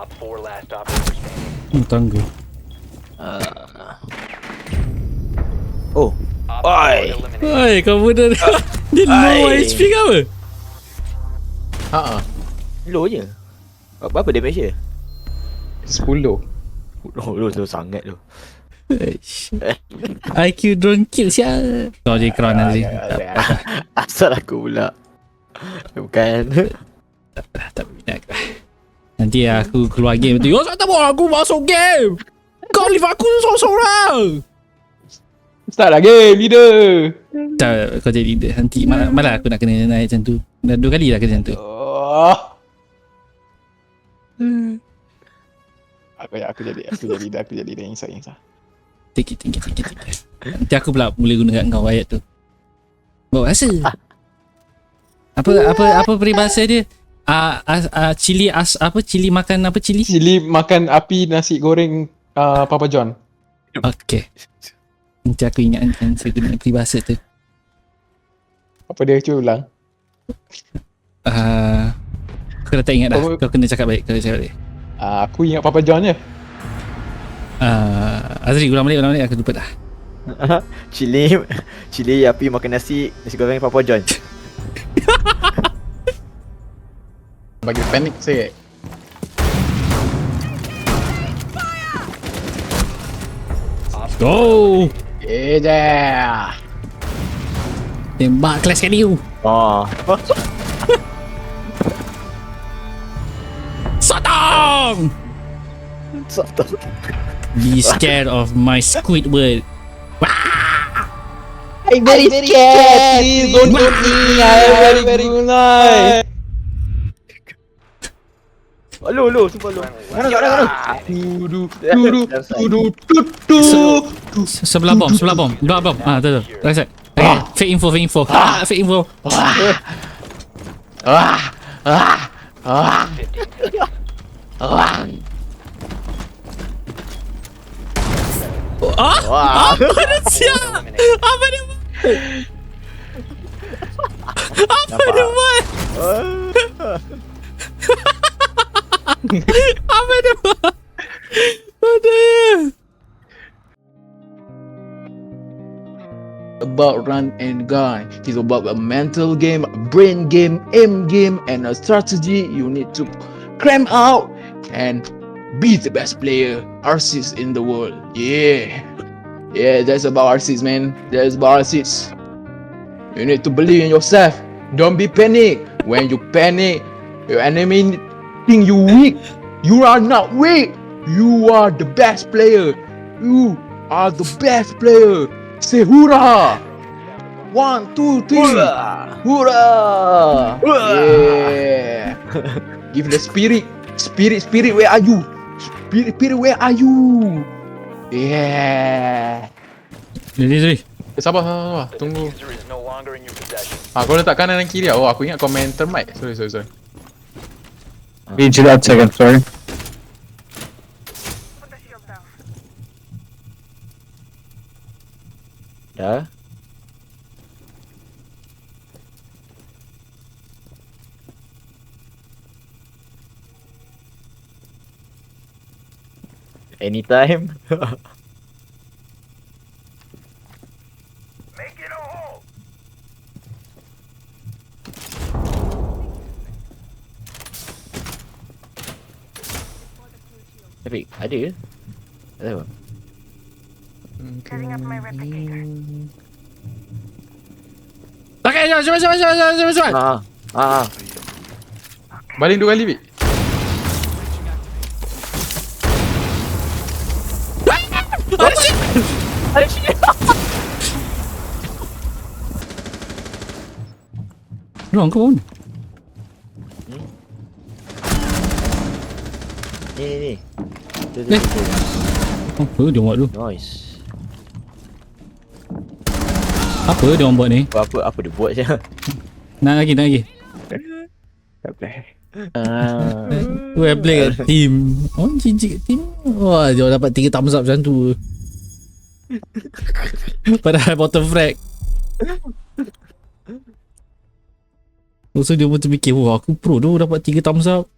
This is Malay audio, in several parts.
Op 4 last operator standing. Oh, tangga. Oh. Op Oi. 4 eliminated. Oi, kau benda Dia low Ai. HP ke apa? Ha Low je. Apa, apa damage dia? 10 Low, low, low sangat tu. Eish. IQ drone kill sial. Kau je crown nanti. Asal aku pula. Bukan. tak. Nanti aku keluar game tu. Oh, tak mau aku masuk game. Kau leave aku seorang-seorang. Start lah game leader Tak, kau jadi leader. Nanti malah, malah aku nak kena naik macam tu. Dah dua kali dah kena macam tu. oh. Aku aku jadi aku jadi leader aku jadi leader. Take it, take it, take it, take it. Nanti aku pula boleh guna kat kau ayat tu. Bawa rasa. Apa apa apa peribahasa dia? Ah uh, uh, cili as apa cili makan apa cili? Cili makan api nasi goreng uh, Papa John. Okey. Nanti aku ingatkan saya guna peribahasa tu. Apa dia cuba ulang? Uh, aku dah tak ingat dah. Kau kena cakap baik. Kau kena cakap baik. Uh, aku ingat Papa John je. Uh, Azri ulang balik ulang balik aku lupa dah. Cili Cili api makan nasi Nasi goreng Papa John Bagi panik sikit. Go. Je. Tembak kelas kali tu. Oh Sotong. Satu Be scared of my Squidward. I'm very scared. Please don't hit me. I'm very very good. Low low Super low Mana kat mana Tudu tudu tudu tudu. Se- Sebelah bom, sebelah bom. Sebelah bom. Ah, tu tu. Right side. Okay. Fake info, fake info. Ah, fake info. Ah ah ah 15 seconds. ah. Ah, apa dia siap? Apa dia buat? Apa dia buat? About run and gun. It's about a mental game, brain game, aim game, and a strategy you need to cram out and be the best player Arsis in the world. Yeah. Yeah, that's about Arsis, man. That's about Arsis. You need to believe in yourself. Don't be panic. When you panic, your enemy think you weak. You are not weak. You are the best player. You are the best player. Say hoorah! One, two, three. Hoorah! Yeah. Give the spirit. Spirit, spirit, where are you? Spirit, spirit, where are you? Yeah. Jadi, jadi. Eh, sabar, sabar, sabar. Tunggu. diffuser is no longer in your. Ah, kau letak kanan dan kiri ah. Oh, aku ingat kau main termite. Sorry, sorry, sorry. Each that second, sorry. Dah Anytime Tapi ada ke? Tak tahu Okay, jom, cepat, cepat, cepat, cepat, cepat. Ah, ah, ah. Baling dua kali, Bik. Wrong, pun. Ni ni ni Eh. Apa dia buat tu? Nice Apa dia orang buat ni? Apa apa, apa dia buat je Nak lagi, nak lagi. Tak boleh Ah, Well play kat team. Oh, cincik kat team. Wah, dia dapat 3 thumbs up macam tu. Padahal bottom frag. Oh, so dia pun terfikir, wah aku pro tu dapat 3 thumbs up.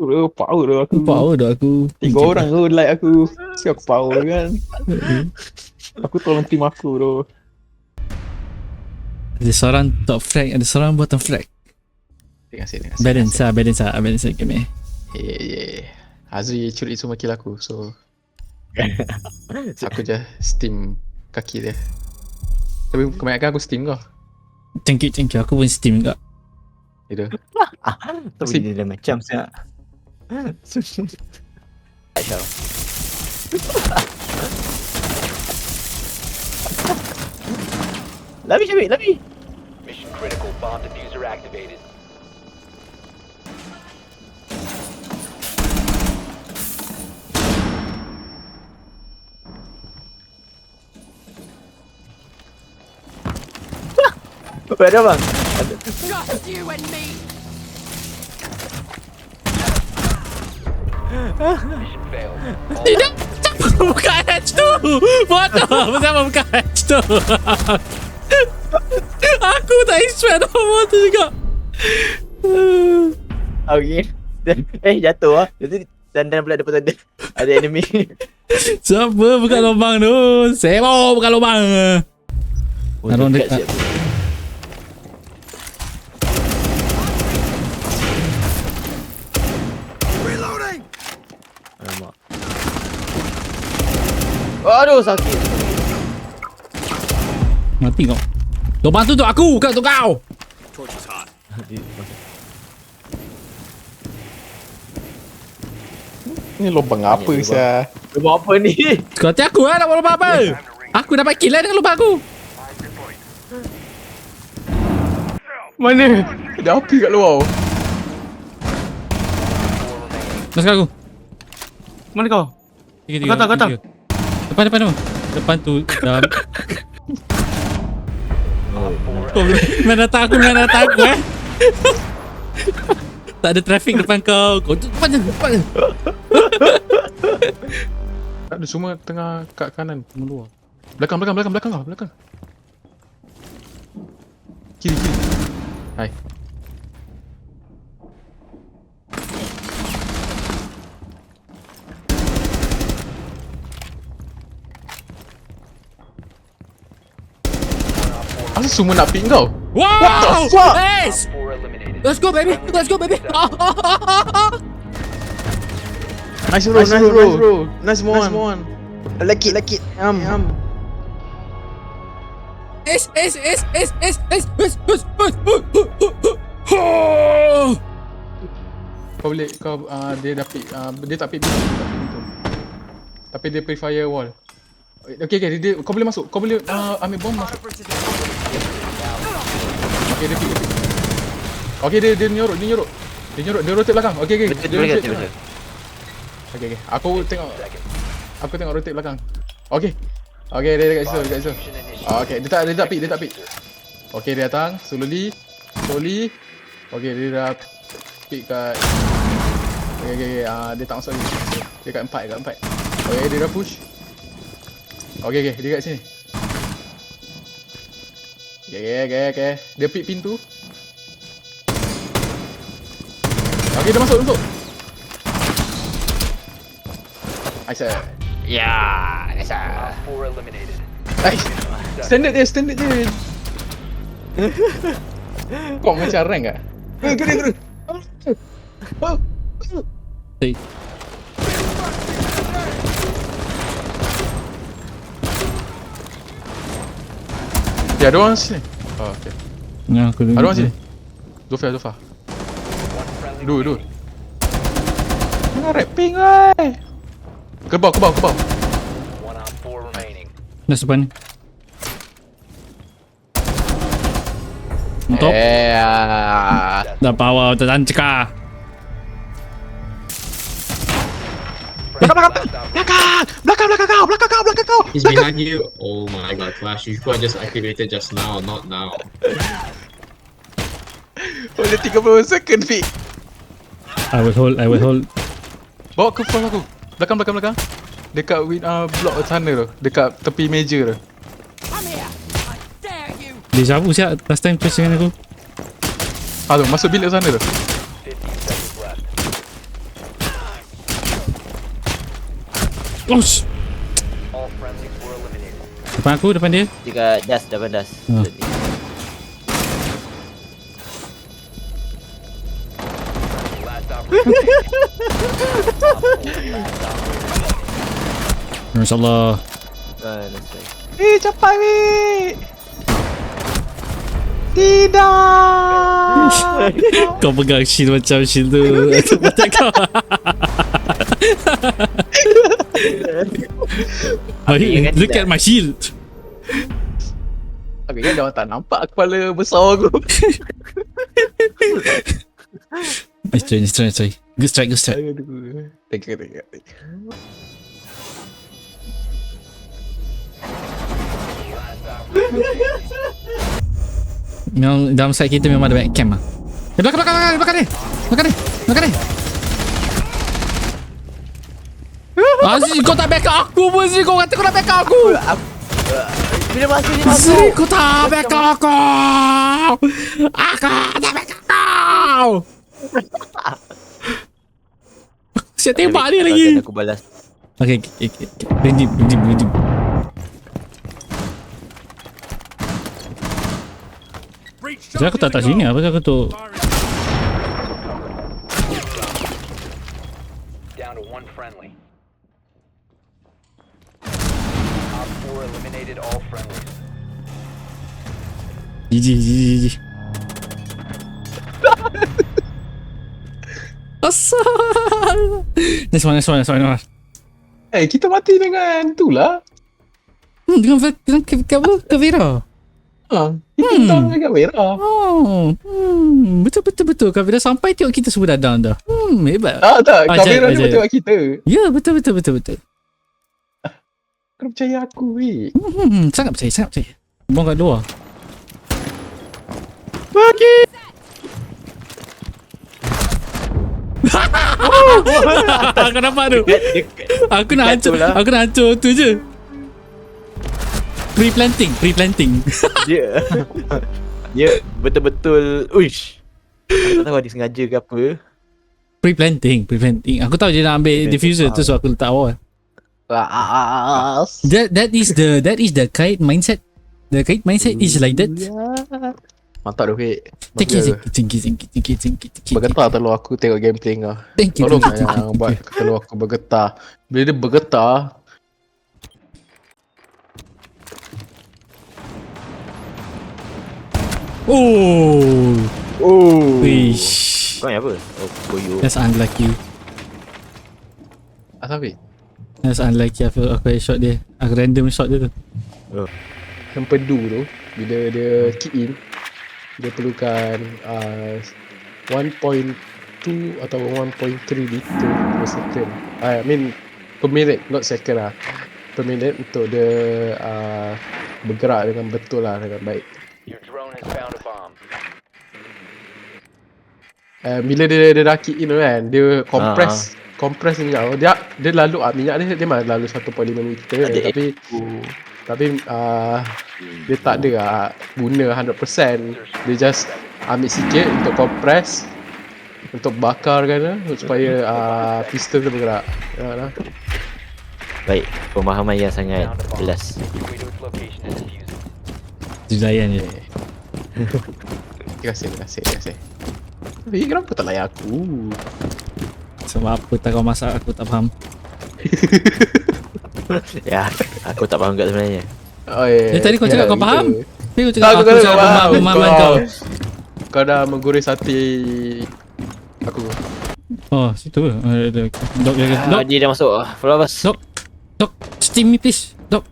Bro, power tu aku. Power dah aku. Tiga orang tu like aku. Siapa aku power kan. aku tolong tim aku bro. Ada seorang top flag, ada seorang bottom flag. Tengok sini. tengok sini. Balance lah, balance lah, balance lah game eh. Yeah, yeah. Azri curi semua kill aku. So aku je steam kaki dia. Tapi kebanyakan aku steam kau. Thank you, thank you. Aku pun steam juga. Itu. Tak boleh dia dah macam siap. I show. let me, Jimmy, let me. Mission critical. Bomb diffuser activated. Pera, man. Just you and me. Tidak! Siapa buka hatch tu? Bodoh! Siapa buka hatch tu? aku tak expect apa tu juga. Okay. eh jatuh ah. Jadi dandan pula depan ada ada enemy. Siapa buka lubang tu? Sebo buka lubang. Oh, Arun dekat dekat. siap. Alamak. Aduh sakit. Mati kau. Lubang tu untuk aku, bukan untuk kau. Ni lubang apa lubang. sia? Dia buat apa ni? Kau hati aku lah nak lubang apa? Aku dapat kill lah dengan lubang aku. Mana? Ada api kat luar. Masuk aku. Mana kau? Tiga, tiga. Kau tahu, kau tahu. Depan, depan, depan. Depan tu. Dalam. Kau main datang aku, main datang aku eh. tak ada traffic depan kau. Kau tu depan je, depan je. Tak ada semua tengah kat kanan tengah luar. Belakang belakang belakang belakang kau, belakang. Kiri kiri. Hai. Semua nak pick kau? Wow! What the fuck? Eliminated. Let's go baby, let's go baby. Nice bro, nice, bro, nice bro. Nice one. Nice one. I like it, like it. Um, um. Es, es, es, es, es, es, es, es, es. Kau boleh kau uh, dia dah pick uh, dia tak pick pintu. pintu. Tapi dia pick firewall. Okay, okay, dia, dia, kau boleh masuk. Kau boleh uh, ambil bom masuk. Okay, dia pick, dia pick. Okay, dia, dia nyorok, dia nyorok. Dia nyorok, dia rotate belakang. Okay, okay. Betul Dia rotate betul. Okay, okay. Aku tengok, aku tengok rotate belakang. Okay. Okay, dia dekat situ, dekat situ. Okay, dia tak, dia tak pick, dia tak pick. Okay, dia datang, slowly, slowly. Okay, dia dah pick kat Okay, okay, okay. Ah, dia tak masuk lagi. Dia kat empat, kat empat. Okay, dia dah push. Okay, okay, dia kat sini. Okay, okay, okay, okay. Dia pick pintu. Okay, dia masuk, dia masuk. Aisyah. Ya, Aisyah. Op four eliminated. Standard dia, standard dia. Kau macam rank ah? Eh, kena, kena. Hey. Okay, ada orang sini. Oh, okay. Ya, aku dengar. ada orang sini. Dofa, Dofa. Dua, dua. Jangan red ping, wey? Kebau, kebau, kebau. Dah sepan ni. Untuk. Eh, ah. Dah power, tetan cekah. Belakang, Belakang! Belakang, belakang kau! Belakang kau, belakang kau! He's behind you. Oh my god, Flash, you could have just activated just now, not now. Boleh 30 second, Fik. I will hold, I will hold. Bawa ke pos aku. Belakang, belakang, belakang. Dekat win uh, blok sana tu. Dekat tepi meja tu. Deja vu siap last time press dengan aku. Tu, masuk bilik sana tu. 15 seconds left. Oh, depan aku, depan dia. Dekat das, depan das. Ah. Last operator. InsyaAllah. Ah, that's right. Eh, cepat weh. Tidak. Kau pegang shield macam shield tu. Aku patah kau. Hey, look at my shield. Tapi kan dah tak nampak kepala besar aku. Nice try, nice try, nice try. Good strike, good strike. Aduh. Tengok, tengok, tengok. Memang dalam side kita memang ada back cam lah. Eh, belakang, belakang, belakang, belakang dia. Belakang dia. Belakang dia. Aziz, kau tak backup aku pun Aziz. Kau kata kau nak backup aku. Bila masuk dia Aziz, masuk. kau tak backup aku. Aku tak backup kau. Saya tembak dia lagi. Aku balas. Okay, okay, okay. okay. Ready, ready, ready. Jadi aku tak tak sini apa aku tu Down to one friendly. 4 eliminated all friendlies. GG GG GG Asal Nice one nice one nice one, nice one. Eh, kita mati dengan tu lah. Hmm, dengan dengan ke, ke apa? Kavira. Ha, kita Hmm. dengan merah. Oh, hmm, betul betul betul. Kavira sampai tengok kita semua dah down dah. Hmm, hebat. Ah tak, Ajaib, kamera ni ajaib. tengok kita. Ya, betul betul betul betul. Kau percaya aku weh. Hmm, sangat percaya, sangat percaya. Buang kat luar. Bagi. Kau nampak tu? Aku nak hancur, lah. aku nak hancur tu je. Pre-planting, pre-planting. Dia Dia betul-betul Uish Aku tak tahu dia sengaja ke apa pre-planting, pre-planting. Aku tahu dia nak ambil diffuser tu so aku letak awal. Ah, That that is the that is the kite mindset. The kite mindset is like that. Mantap dah weh. Thank you, thank you, thank you, thank you, thank you, thank you, thank. Bergetar telur aku tengok gameplay kau. Thank you, Tolong thank you, thank yang you, buat thank telur aku bergetar. Bila dia bergetar, Oh, Oh wish. Kau yang apa? Oh koyo That's unlucky. asal weh? That's unlucky aku aku shot dia. Aku random shot dia tu. Yang pedu tu, bila dia kick in, dia perlukan uh, 1.2 atau 1.3 liter per second. I mean, per minute, not second lah. Per minute untuk dia uh, bergerak dengan betul lah, dengan baik. Your drone has found a bomb. Uh, bila dia, dia dah kick in tu kan, dia compress compress minyak tu. Dia dia lalu ah minyak dia dia memang lalu 1.5 liter Ada tapi tapi uh, dia tak ada lah guna 100%. Dia just ambil sikit untuk compress untuk bakarkan lah, supaya uh, piston tu bergerak. Ya lah. Baik Pemahaman yang sangat jelas layan je. Terima kasih, terima kasih, terima kasih. Tapi kenapa tak layan aku? Sebab apa tak kau masak aku tak faham. Ya Aku tak faham kat sebenarnya Oh, yeah. Eh, tadi kau cakap kau gitu. faham? Tapi kau cakap aku aku cakap faham. pemah- pemahaman kau. Kau dah menggoreng sate aku. Oh, situ ke? Ada- ada. Dok, jaga. ah, Dok, Dia dah masuk Flowers Dok. dok. Steam me please. Dok.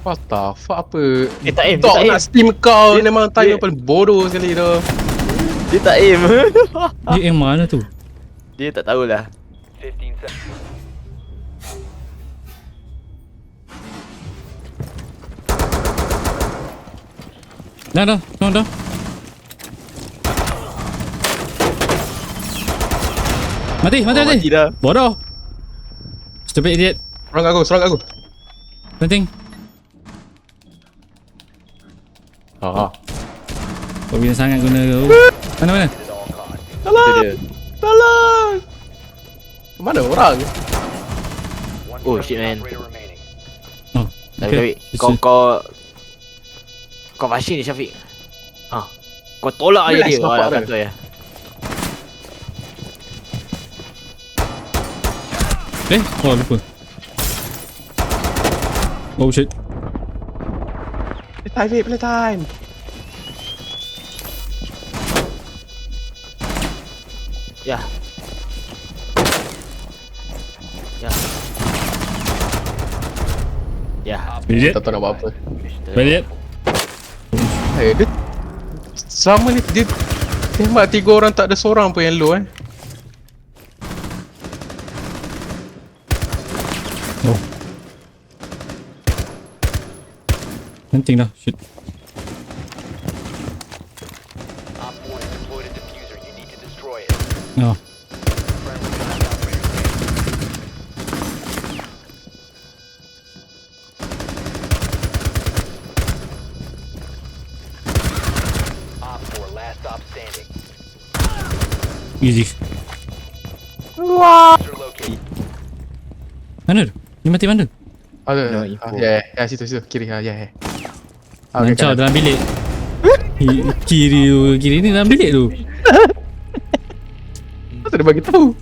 What the fuck apa? Eh tak aim Dia aim nak steam kau Dia- memang dia- paling bodoh sekali tu. Dia tak aim Dia yang mana tu? Dia tak tahulah 15 seconds. Dah dah, dah dah. Mati, mati, Oh, mati. Mati dah Bodoh. Stupid idiot. Serang aku, serang aku. Penting. Ha. Kau bila sangat guna kau. Mana mana? Dia Tolong. Mana orang? Oh, shit, man. remaining. Tapi, Okay. tapi kau kau kau fasih ni Syafiq. Ah. Kau tolak aja dia. dia. kata ya. Eh, oh lupa. Oh shit. Play time, play time. Ya. Ya. Ya. Idiot. Tak tahu nak buat apa. Idiot. Eh, dia Selama ni dia Tembak tiga orang tak ada seorang pun yang low eh Oh. Penting dah. Shit. Standing. Easy. Mana tu? Ni mati mana? Ada No ah. Ya ya ya situ situ kiri ah ya ya Ah, okay, kanan. dalam bilik. Ki- kiri tu, kiri ni dalam bilik tu. Ada bagi tahu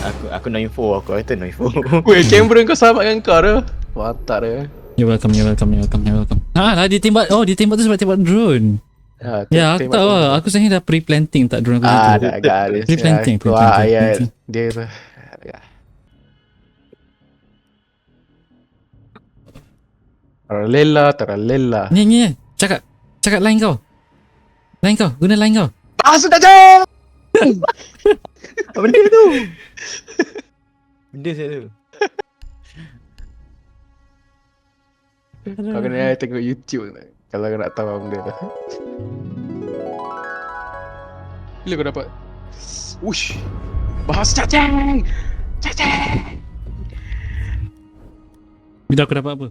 Aku aku no info, aku kata no info. Weh kamera kau sama dengan kau tu Watak dia You're welcome, you're welcome, you're welcome, you're welcome. Ha lah, dia tembak. Oh, dia tembak tu sebab tembak drone. Ha, Ya, aku tahu lah. Aku sebenarnya dah pre-planting tak drone aku Ah, ada garis. Pre-planting, Keluar pre-planting, pre-planting. dia tu. Ya. Taralela, taralela. Ni, ni, ni. Cakap. Cakap line kau. Line kau. Guna line kau. Ah, sudah jauh! Apa benda tu? Benda saya tu. Kau kena tengok YouTube ni, Kalau kau nak tahu apa benda tu. Bila kau dapat? Ush! Bahas cacing! Cacing! Bila aku dapat apa?